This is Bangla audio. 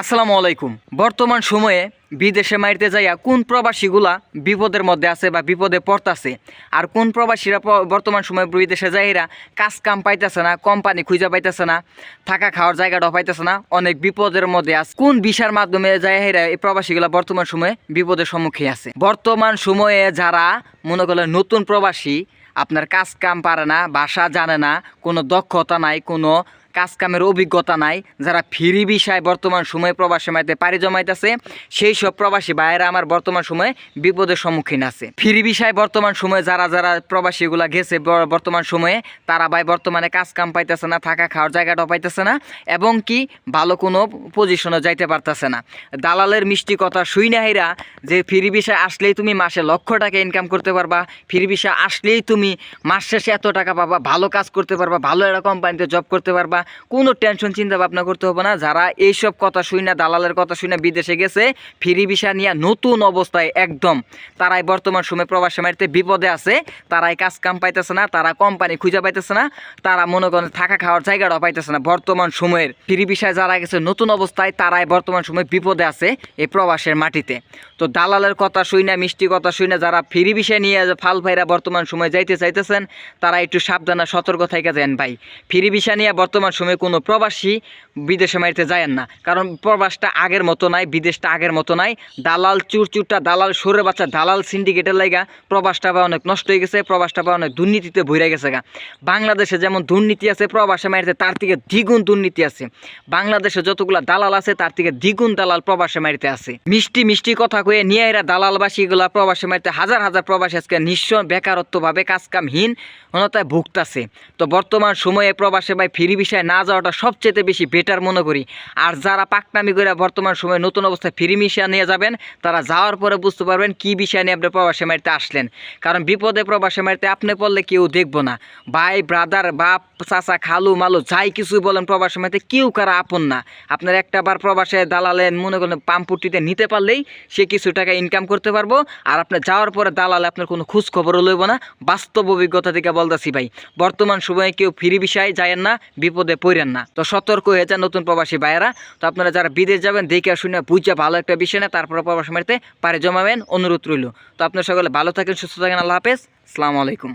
আসসালামু আলাইকুম। বর্তমান সময়ে বিদেশে মাইরতে যাইয়া কোন প্রবাসীগুলা বিপদের মধ্যে আছে বা বিপদে পড়তাছে? আর কোন প্রবাসীরা বর্তমান সময়ে বিদেশে যাইরা কাজ কাম পাইতেছে না, কোম্পানি খুঁজে পাইতেছে না, থাকা খাওয়ার জায়গাটাও পাইতেছে না, অনেক বিপদের মধ্যে আছে। কোন বিষয়ের মাধ্যমে যাইরা এই প্রবাসীগুলা বর্তমান সময়ে বিপদের সম্মুখীন আছে? বর্তমান সময়ে যারা, মনে করলেন নতুন প্রবাসী, আপনার কাজ কাম পারে না ভাষা জানে না, কোনো দক্ষতা নাই, কোনো কাজ কামের অভিজ্ঞতা নাই, যারা ফ্রি বিষয় বর্তমান সময়ে প্রবাসী মাইতে পাড়ি জমাইতেছে, সেই সব প্রবাসী ভাইয়েরা আমার বর্তমান সময়ে বিপদের সম্মুখীন আছে। ফ্রি বিষয় বর্তমান সময়ে যারা যারা প্রবাসীগুলা গেছে বর্তমান সময়ে, তারা ভাই বর্তমানে কাজ কাম পাইতেছে না, থাকা খাওয়ার জায়গাটাও পাইতেছে না, এবং কি ভালো কোনো পজিশনে যাইতে পারতেছে না। দালালের মিষ্টি কথা শুই না হেরা যে ফ্রি বিষয় আসলেই তুমি মাসে লক্ষ টাকা ইনকাম করতে পারবা, ফ্রি বিষয় আসলেই তুমি মাস শেষে এত টাকা পাবা, ভালো কাজ করতে পারবা, ভালো একটা কোম্পানিতে জব করতে পারবা কোনো টেনশন চিন্তা ভাবনা করতে হবে না। যারা এইসব কথা শুই না, দালালের কথা শুই না, বিদেশে গেছে, ফ্রি ভিসা নিয়ে নতুন অবস্থায় একদম। তারাই বর্তমান সময়ে প্রবাসী মারিতে বিপদে আছে, তারাই কাজ কাম পাইতেছে না, তারা কোম্পানি খুঁজে পাইতেছে না, তারা মনে করেন থাকা খাওয়ার জায়গাটাও পাইতেছে না। বর্তমান সময়ের ফ্রি ভিসায় যারা গেছে নতুন অবস্থায়, তারাই বর্তমান সময়ে বিপদে আছে এই প্রবাসের মাটিতে। তো দালালের কথা শুই না, মিষ্টি কথা শুই না, যারা ফ্রি বিষয় নিয়ে ফাল ভাইরা বর্তমান সময়ে যাইতে চাইতেছেন, তারা একটু সাবধানে সতর্ক থেকে যান ভাই। ফ্রি বিষয় নিয়ে বর্তমান সময়ে কোনো প্রবাসী বিদেশে মারিতে যায় না। কারণ প্রবাসটা আগের মতো নাই, বিদেশটা আগের মতো নাই। দালাল চুরচুরটা, দালাল সরে বাচ্চা, দালাল সিন্ডিকেটের লাইগা প্রবাসটা বা অনেক নষ্ট হয়ে গেছে, প্রবাসটা বা অনেক দুর্নীতিতে ভরে গেছে গা। বাংলাদেশে যেমন দুর্নীতি আছে প্রবাসে মারিতে তার থেকে দ্বিগুণ দুর্নীতি আছে। বাংলাদেশে যতগুলা দালাল আছে, তার থেকে দ্বিগুণ দালাল প্রবাসে মারিতে আছে। মিষ্টি মিষ্টি কথা কয়ে নিয়ে এরা দালালবাসীগুলা প্রবাসে মারিতে হাজার হাজার প্রবাসী আজকে নিঃস্ব, বেকারত্বভাবে, কাজকামহীন হনতায় ভুগতাছে। তো বর্তমান সময়ে প্রবাসে ভাই ফিরি বিষয়ে না যাওয়াটা সবচেয়ে বেশি বেটার মনে করি। আর যারা পাকনামি করে বর্তমান সময়ে নতুন অবস্থায় ফ্রি মিশা নিয়ে যাবেন, তারা যাওয়ার পরে বুঝতে পারবেন কি বিষয় নিয়ে আপনি প্রবাসে মারিতে আসলেন। কারণ বিপদে প্রবাসে মারিতে আপনি পড়লে কেউ দেখব না। ভাই ব্রাদার বাপ, চাচা, খালু, মালু, যাই কিছু বলেন প্রবাসে মারিতে কেউ কারা আপন না। আপনার একটা বার প্রবাসে দালালে মনে করেন পাম্পুটিতে নিতে পারলেই সে কিছু টাকা ইনকাম করতে পারব। আর আপনি যাওয়ার পরে দালালে আপনার কোনো খোঁজ খবরও লইব না। বাস্তব অভিজ্ঞতা থেকে বলতেছি ভাই, বর্তমান সময়ে কেউ ফ্রি বিষয়ে যায় না বিপদে পড়েন না। তো সতর্ক হয়ে যান নতুন প্রবাসী ভাইয়েরা। তো আপনারা যারা বিদেশ যাবেন, দেখে শুনে বুঝে ভালো একটা বিষয় না তারপরে প্রবাসী মারিতে পারে জমাবেন। অনুরোধ রইল। তো আপনার সকলে ভালো থাকেন, সুস্থ থাকেন। আল্লাহ হাফেজ। আসসালামু আলাইকুম।